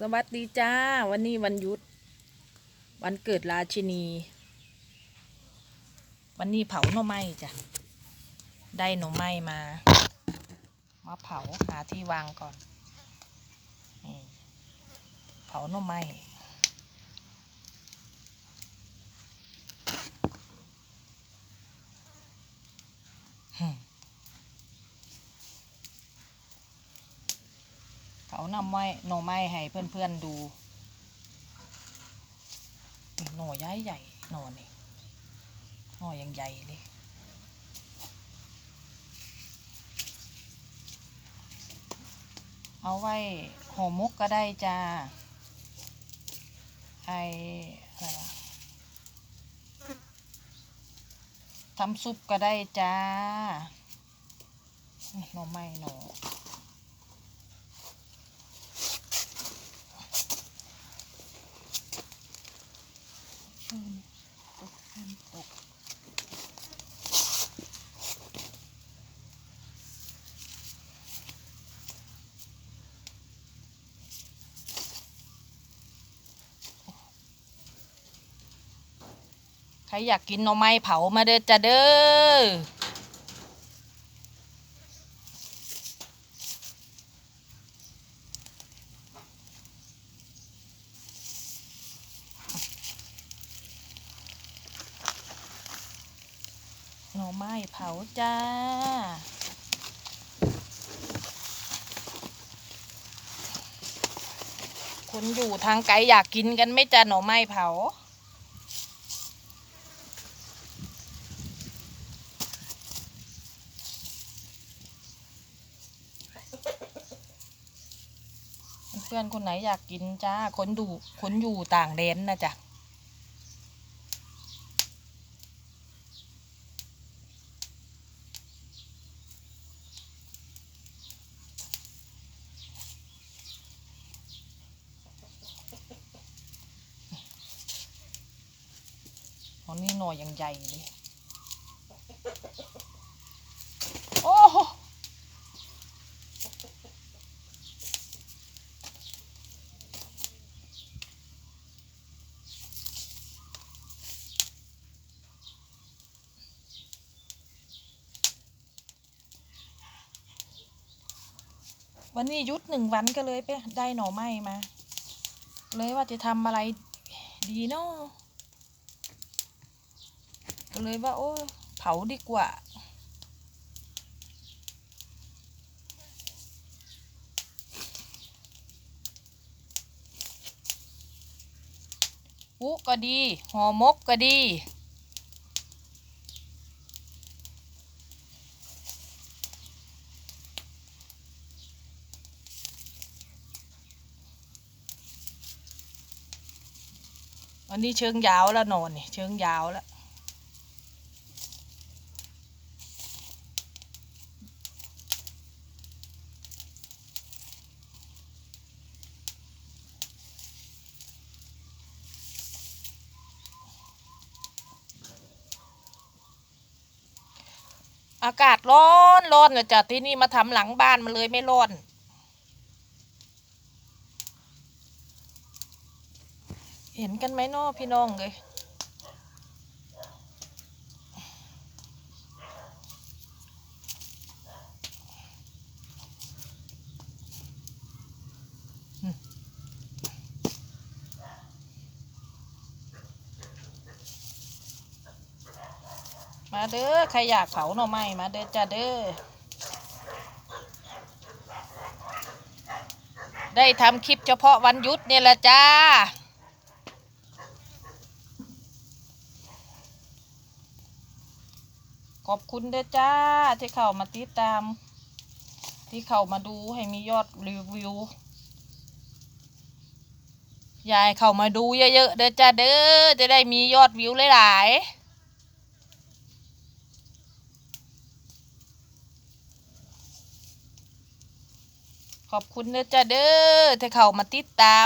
สวัสดีจ้า วันนี้วันยุดวันเกิดราชินี วันนี้เผาหน่อไม้จ้ะ ได้หน่อไม้มา มาเผาหาที่วางก่อน เผาหน่อไม้ เผาน่อไม้หน่อไม้ให้เพื่อนๆดูหน่อใหญ่ใหญ่หน่อนี่หน่อยังใหญ่เลยเอาไว้ห่อหมกก็ได้จ้าไออะไรทำซุปก็ได้จ้าหน่อไม้หน่อมตกฝนตก ใค รอยากกินหน่อไม้เผามาเด้อจ้าเด้อหน่อไม้เผาจ้าคนอยู่ทางไกลอยากกินกันไม่จ้าหน่อไม้เผา พื่อนคนไหนอยากกินจ้าคนดูคนอยู่ต่างแดนนะจ๊ะตอนนี้หน่อยยังใหญ่เลย โอ้โห วันนี้ยุดหนึ่งวันก็เลยไปได้หน่อไม้มา เลยว่าจะทำอะไรดีเนาะก็เลยว่าโอ้เผาดีกว่าอุก็ดีห่อมกก็ดี วันนี้เชิงยาวแล้วนอนนี่เชิงยาวแล้วอากาศร้อนร้อนเลยจ้ะที่นี่มาทำหลังบ้านมันเลยไม่ร้อน เห็นกันไหมนาะพี่น้องเลยมมาเด้อ ใครอยากเผาหน่อไม้มาเด้อจ้าเด้อ ได้ทำคลิปเฉพาะวันหยุดเนี่ยแหละจ้า ขอบคุณเด้อจ้าที่เข้ามาติดตาม ที่เข้ามาดูให้มียอดรีวิวยายเข้ามาดูเยอะๆเด้อจ้าเด้อจะได้มียอดวิวหลายๆขอบคุณเด้อจ้าเด้อที่เข้ามาติดตาม